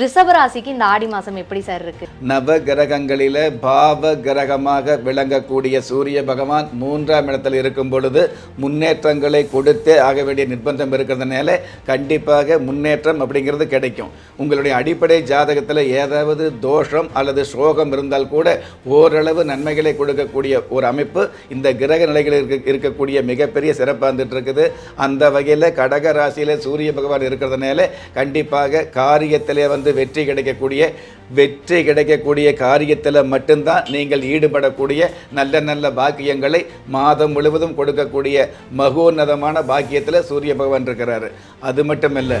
ரிஷபராசிக்கு இந்த ஆடி மாதம் எப்படி சார் இருக்கு? நவ கிரகங்களில பாவ கிரகமாக விளங்கக்கூடிய சூரிய பகவான் மூன்றாம் இடத்தில் இருக்கும் பொழுது முன்னேற்றங்களை கொடுத்தே ஆக வேண்டிய நிர்பந்தம் இருக்கிறதுனால கண்டிப்பாக முன்னேற்றம் அப்படிங்கிறது கிடைக்கும். உங்களுடைய அடிப்படை ஜாதகத்தில் ஏதாவது தோஷம் அல்லது சோகம் இருந்தால் கூட ஓரளவு நன்மைகளை கொடுக்கக்கூடிய ஒரு அமைப்பு இந்த கிரக நிலைகளில் இருக்க இருக்கக்கூடிய மிகப்பெரிய சிறப்பாக இருந்துட்டு இருக்குது அந்த வகையில் கடக ராசியில் சூரிய பகவான் இருக்கிறதுனால கண்டிப்பாக காரியத்திலே வந்து வெற்றி கிடைக்கக்கூடிய வெற்றி கிடைக்கக்கூடிய காரியத்தில் மட்டும்தான் நீங்கள் ஈடுபடக்கூடிய நல்ல நல்ல பாக்கியங்களை மாதம் முழுவதும் கொடுக்கக்கூடிய மகோன்னதமான பாக்கியத்தில் சூரிய பகவான் இருக்கிறாரு. அது மட்டும் இல்லை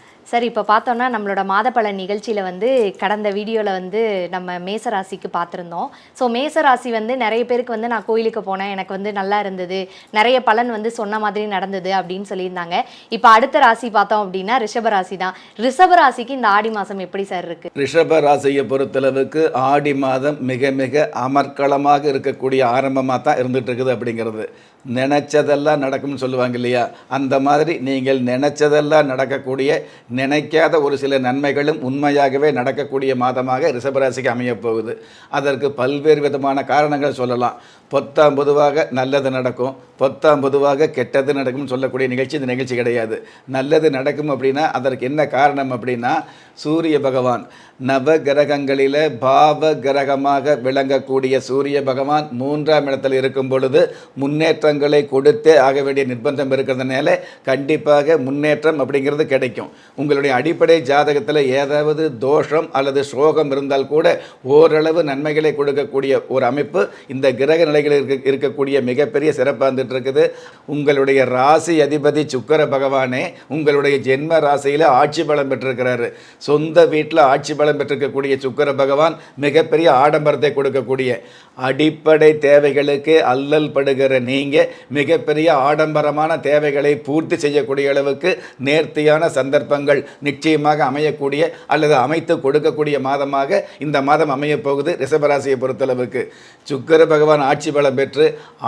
சார் இப்போ பார்த்தோம்னா நம்மளோட மாதப்பழ நிகழ்ச்சியில் வந்து கடந்த வீடியோவில் வந்து நம்ம மேசராசிக்கு பார்த்துருந்தோம். ஸோ மேசராசி வந்து நிறைய பேருக்கு வந்து நான் கோயிலுக்கு போனேன். எனக்கு வந்து நல்லா இருந்தது. நிறைய பலன் வந்து சொன்ன மாதிரி நடந்தது அப்படின்னு சொல்லியிருந்தாங்க. இப்போ அடுத்த ராசி பார்த்தோம் அப்படின்னா ரிஷபராசி தான். ரிஷபராசிக்கு இந்த ஆடி மாதம் எப்படி சார் இருக்கு? ரிஷப ராசியை பொறுத்தளவுக்கு ஆடி மாதம் மிக மிக அமர்க்களமாக இருக்கக்கூடிய ஆரம்பமாக தான் இருந்துட்டு இருக்குது அப்படிங்கிறது. நினைச்சதெல்லாம் நடக்கும்னு சொல்லுவாங்க இல்லையா? அந்த மாதிரி நீங்கள் நினைச்சதெல்லாம் நடக்கக்கூடிய நினைக்காத ஒரு சில நன்மைகளும் உண்மையாகவே நடக்கக்கூடிய மாதமாக ரிஷபராசிக்கு அமையப் போகுது. அதற்கு பல்வேறு விதமான காரணங்கள் சொல்லலாம். பொத்தாம் பொதுவாக நல்லது நடக்கும். பொத்தாம் பொதுவாக கெட்டது நடக்கும்னு சொல்லக்கூடிய நிகழ்ச்சி இந்த நிகழ்ச்சி கிடையாது. நல்லது நடக்கும் அப்படின்னா அதற்கு என்ன காரணம் அப்படின்னா சூரிய பகவான். நவ கிரகங்களில் பாவ கிரகமாக விளங்கக்கூடிய சூரிய பகவான் மூன்றாம் இடத்தில் இருக்கும் பொழுது முன்னேற்றங்களை கொடுத்தே ஆக வேண்டிய நிர்பந்தம் இருக்கிறதுனால கண்டிப்பாக முன்னேற்றம் அப்படிங்கிறது கிடைக்கும். உங்களுடைய அடிப்படை ஜாதகத்தில் ஏதாவது தோஷம் அல்லது சோகம் இருந்தால் கூட ஓரளவு நன்மைகளை கொடுக்கக்கூடிய ஒரு அமைப்பு இந்த கிரக நிலைகளில் இருக்க இருக்கக்கூடிய மிகப்பெரிய சிறப்பாக இருந்துட்டு இருக்குது உங்களுடைய ராசி அதிபதி சுக்கர பகவானே உங்களுடைய ஜென்ம ராசியில் ஆட்சி பலம் பெற்றிருக்கிறாரு. சொந்த வீட்டில் ஆட்சி பலம் பெற்றிருக்கக்கூடிய சுக்கர பகவான் மிகப்பெரிய ஆடம்பரத்தை கொடுக்கக்கூடிய. அடிப்படை தேவைகளுக்கு அல்லல் படுகிற நீங்கள் மிகப்பெரிய ஆடம்பரமான தேவைகளை பூர்த்தி செய்யக்கூடிய அளவுக்கு நேர்த்தியான சந்தர்ப்பங்கள் நிச்சயமாக அமையக்கூடிய அல்லது அமைத்து கொடுக்கக்கூடிய மாதமாக இந்த மாதம் அமையப்போகுது ரிஷபராசியை பொறுத்தளவுக்கு. சுக்கர பகவான் ஆட்சி பலம் பெற்று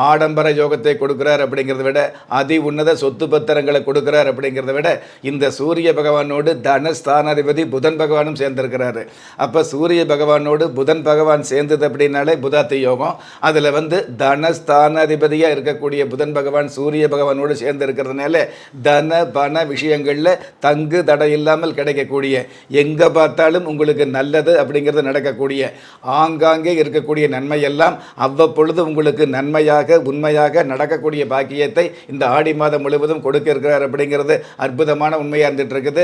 ஆடம்பர யோகத்தை கொடுக்குறார் அப்படிங்கிறத விட அதி உன்னத சொத்து பத்திரங்களை கொடுக்குறார் அப்படிங்கிறத விட இந்த சூரிய பகவானோடு தனஸ்தானாதிபதி புதன் பகவானும் சேர்ந்திருக்கிறாரு. அப்போ சூரிய பகவானோடு புதன் பகவான் சேர்ந்தது அப்படின்னாலே புதாத்தையும் யோகம். அதில் வந்து தனஸ்தானாதிபதியாக இருக்கக்கூடிய புதன் பகவான் சூரிய பகவானோடு சேர்ந்து இருக்கிறதுனால தன பண விஷயங்களில் தங்கு தடை இல்லாமல் கிடைக்கக்கூடிய எங்கே பார்த்தாலும் உங்களுக்கு நல்லது அப்படிங்கிறது நடக்கக்கூடிய ஆங்காங்கே இருக்கக்கூடிய நன்மை எல்லாம் அவ்வப்பொழுது உங்களுக்கு நன்மையாக உண்மையாக நடக்கக்கூடிய பாக்கியத்தை இந்த ஆடி மாதம் முழுவதும் கொடுக்க இருக்கிறார் அப்படிங்கிறது அற்புதமான உண்மையாக இருந்துட்டு இருக்குது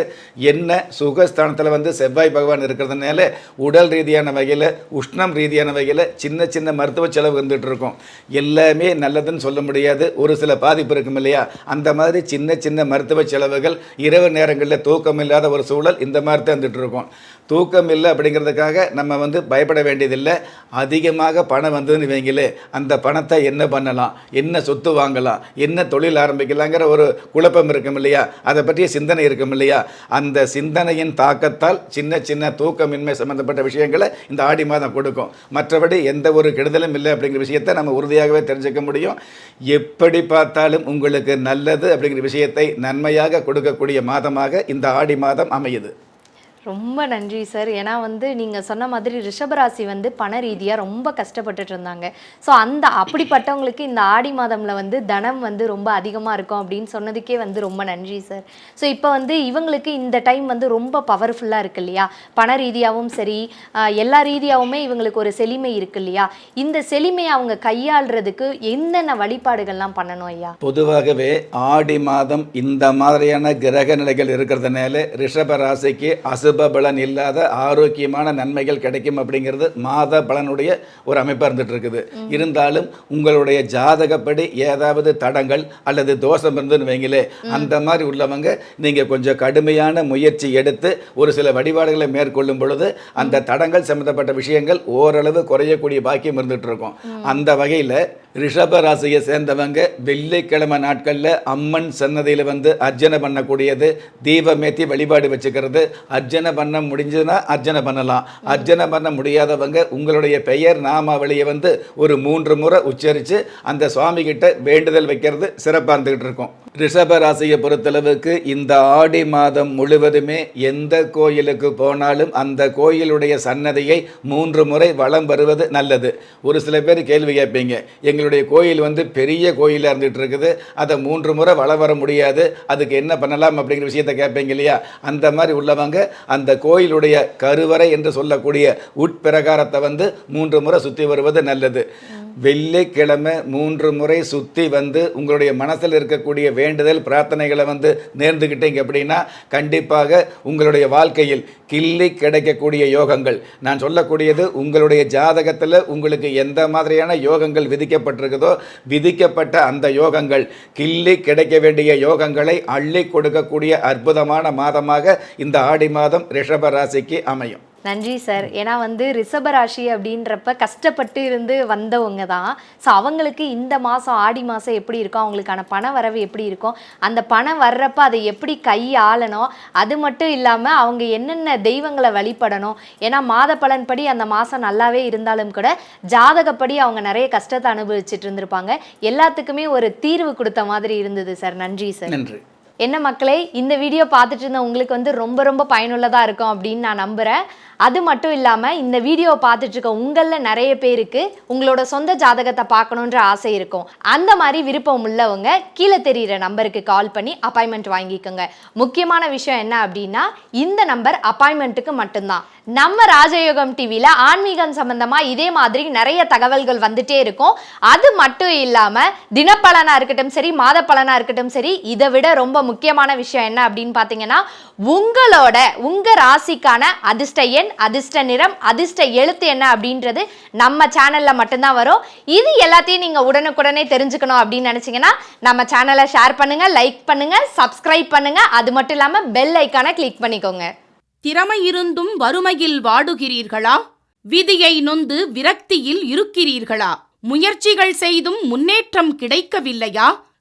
என்ன சுகஸ்தானத்தில் வந்து செவ்வாய் பகவான் இருக்கிறதுனால உடல் ரீதியான வகையில் உஷ்ணம் ரீதியான வகையில் சின்ன சின்ன மருத்துவ செலவு வந்துட்டு இருக்கும் எல்லாமே நல்லதுன்னு சொல்ல முடியாது. ஒரு சில பாதிப்பு இருக்கும் இல்லையா? அந்த மாதிரி சின்ன சின்ன மருத்துவ செலவுகள் இரவு நேரங்களில் தூக்கம் இல்லாத ஒரு சூழல் இந்த மாதிரி தான் இருந்துட்டு இருக்கும் தூக்கம் இல்லை அப்படிங்கிறதுக்காக நம்ம வந்து பயப்பட வேண்டியதில்லை. அதிகமாக பணம் வந்ததுன்னு வைங்களே அந்த பணத்தை என்ன பண்ணலாம்? என்ன சொத்து வாங்கலாம்? என்ன தொழில் ஆரம்பிக்கலாங்கிற ஒரு குழப்பம் இருக்கும் இல்லையா? அதை பற்றிய சிந்தனை இருக்கும் இல்லையா? அந்த சிந்தனையின் தாக்கத்தால் சின்ன சின்ன தூக்கமின்மை சம்பந்தப்பட்ட விஷயங்களை இந்த ஆடி மாதம் கொடுக்கும். மற்றபடி எந்த ஒரு கெடுதலும் இல்லை அப்படிங்கிற விஷயத்தை நம்ம உறுதியாகவே தெரிஞ்சுக்க முடியும். எப்படி பார்த்தாலும் உங்களுக்கு நல்லது அப்படிங்கிற விஷயத்தை நன்மையாக கொடுக்கக்கூடிய மாதமாக இந்த ஆடி மாதம் அமையுது. ரொம்ப நன்றி சார் ஏன்னா வந்து நீங்கள் சொன்ன மாதிரி ரிஷபராசி வந்து பண ரீதியாக ரொம்ப கஷ்டப்பட்டுட்டு இருந்தாங்க. ஸோ அந்த அப்படிப்பட்டவங்களுக்கு இந்த ஆடி மாதமில் வந்து தனம் வந்து ரொம்ப அதிகமாக இருக்கும் அப்படின்னு சொன்னதுக்கே வந்து ரொம்ப நன்றி சார் ஸோ இப்போ வந்து இவங்களுக்கு இந்த டைம் வந்து ரொம்ப பவர்ஃபுல்லாக இருக்கு இல்லையா? பண ரீதியாகவும் சரி எல்லா ரீதியாகவுமே இவங்களுக்கு ஒரு செழுமை இருக்கு இல்லையா? இந்த செழுமையை அவங்க கையாளுறதுக்கு என்னென்ன வழிபாடுகள்லாம் பண்ணணும் ஐயா? பொதுவாகவே ஆடி மாதம் இந்த மாதிரியான கிரக நிலைகள் இருக்கிறதுனால ரிஷபராசிக்கு அசுப அசுப பலன் இல்லாத ஆரோக்கியமான நன்மைகள் கிடைக்கும் அப்படிங்கிறது மாத பலனுடைய ஒரு அமைப்பாக இருந்துட்டு இருக்குது. இருந்தாலும் உங்களுடைய ஜாதகப்படி ஏதாவது தடங்கள் அல்லது தோஷம் இருந்துன்னு வைங்களே அந்த மாதிரி உள்ளவங்க நீங்கள் கொஞ்சம் கடுமையான முயற்சி எடுத்து ஒரு சில வழிபாடுகளை மேற்கொள்ளும் பொழுது அந்த தடங்கள் சம்மந்தப்பட்ட விஷயங்கள் ஓரளவு குறையக்கூடிய பாக்கியம் இருந்துட்டு இருக்கும். அந்த வகையில் ரிஷப ராசியை சேர்ந்தவங்க வெள்ளிக்கிழமை நாட்களில் அம்மன் சன்னதியில் வந்து அர்ச்சனை பண்ணக்கூடியது தீபமேத்தி வழிபாடு வச்சுக்கிறது. அர்ச்சனை பண்ண முடிஞ்சதுன்னா அர்ச்சனை பண்ணலாம். அர்ச்சனை பண்ண முடியாதவங்க உங்களுடைய பெயர் நாமாவளியை வந்து ஒரு மூன்று முறை உச்சரித்து அந்த சுவாமிகிட்ட வேண்டுதல் வைக்கிறது சிறப்பாக இருந்துக்கிட்டு இருக்கும். ரிஷப ராசியை பொறுத்தளவுக்கு இந்த ஆடி மாதம் முழுவதுமே எந்த கோயிலுக்கு போனாலும் அந்த கோயிலுடைய சன்னதியை மூன்று முறை வலம் வருவது நல்லது. ஒரு சில பேர் கேள்வி கேட்பீங்க எங்களுடைய கோயில் வந்து பெரிய கோயிலாக இருந்துகிட்டு இருக்குது. அதை மூன்று முறை வள வர முடியாது. அதுக்கு என்ன பண்ணலாம் அப்படிங்கிற விஷயத்தை கேட்பீங்க இல்லையா? அந்த மாதிரி உள்ளவங்க அந்த கோயிலுடைய கருவறை என்று சொல்லக்கூடிய உட்பிரகாரத்தை வந்து மூன்று முறை சுற்றி வருவது நல்லது. வெள்ளிக்கிழமை மூன்று முறை சுற்றி வந்து உங்களுடைய மனசில் இருக்கக்கூடிய வேண்டுதல் பிரார்த்தனைகளை வந்து நேர்ந்துக்கிட்டீங்க அப்படின்னா கண்டிப்பாக உங்களுடைய வாழ்க்கையில் கிள்ளி கிடைக்கக்கூடிய யோகங்கள். நான் சொல்லக்கூடியது உங்களுடைய ஜாதகத்தில் உங்களுக்கு எந்த மாதிரியான யோகங்கள் விதிக்கப்பட்டிருக்குதோ விதிக்கப்பட்ட அந்த யோகங்கள். கிள்ளி கிடைக்க வேண்டிய யோகங்களை அள்ளி கொடுக்கக்கூடிய அற்புதமான மாதமாக இந்த ஆடி மாதம் ரிஷப ராசிக்கு அமையும். நன்றி சார் ஏன்னா வந்து ரிஷபராசி அப்படின்றப்ப கஷ்டப்பட்டு இருந்து வந்தவங்க தான். ஸோ அவங்களுக்கு இந்த மாதம் ஆடி மாதம் எப்படி இருக்கும் அவங்களுக்கான பண வரவு எப்படி இருக்கும் அந்த பணம் வர்றப்ப அதை எப்படி கை ஆளணும் அது மட்டும் இல்லாமல் அவங்க என்னென்ன தெய்வங்களை வழிபடணும் ஏன்னா மாத பலன்படி அந்த மாதம் நல்லாவே இருந்தாலும் கூட ஜாதகப்படி அவங்க நிறைய கஷ்டத்தை அனுபவிச்சுட்டு இருந்திருப்பாங்க. எல்லாத்துக்குமே ஒரு தீர்வு கொடுத்த மாதிரி இருந்தது சார் நன்றி சார் நன்றி. என்ன மக்களே இந்த வீடியோ பார்த்துட்டு இருந்த உங்களுக்கு வந்து ரொம்ப ரொம்ப பயனுள்ளதாக இருக்கும் அப்படின்னு நான் நம்புகிறேன் அது மட்டும் இல்லாமல் இந்த வீடியோவை பார்த்துட்டு இருக்க உங்களில் நிறைய பேருக்கு உங்களோட சொந்த ஜாதகத்தை பார்க்கணுன்ற ஆசை இருக்கும். அந்த மாதிரி விருப்பம் உள்ளவங்க கீழே தெரிகிற நம்பருக்கு கால் பண்ணி அப்பாயின்மெண்ட் வாங்கிக்கோங்க. முக்கியமான விஷயம் என்ன அப்படின்னா இந்த நம்பர் அப்பாயின்மெண்ட்டுக்கு மட்டும்தான். நம்ம ராஜயோகம் டிவியில் ஆன்மீகம் சம்மந்தமாக இதே மாதிரி நிறைய தகவல்கள் வந்துட்டே இருக்கும். அது மட்டும் இல்லாமல் தினப்பலனாக இருக்கட்டும் சரி மாத பலனாக இருக்கட்டும் சரி இதை விட ரொம்ப முக்கியமான விஷயம் என்ன அப்படின்னு பார்த்தீங்கன்னா உங்களோட உங்கள் ராசிக்கான அதிர்ஷ்ட எண் அதிர்ஷ்ட நிறம் அதிர்ஷ்ட எழுத்து என்ன அப்படின்றது நம்ம சேனலில் மட்டும்தான் வரும். இது எல்லாத்தையும் நீங்கள் உடனுக்குடனே தெரிஞ்சுக்கணும் அப்படின்னு நினச்சிங்கன்னா நம்ம சேனலை ஷேர் பண்ணுங்கள் லைக் பண்ணுங்கள் சப்ஸ்கிரைப் பண்ணுங்கள் அது மட்டும் இல்லாமல் பெல் ஐக்கானை கிளிக் பண்ணிக்கோங்க. திறமை இருந்தும் வறுமையில் வாடுகிறீர்களா? விதியை நொந்து விரக்தியில் இருக்கிறீர்களா? முயற்சிகள் செய்தும் முன்னேற்றம் கிடைக்கவில்லையா?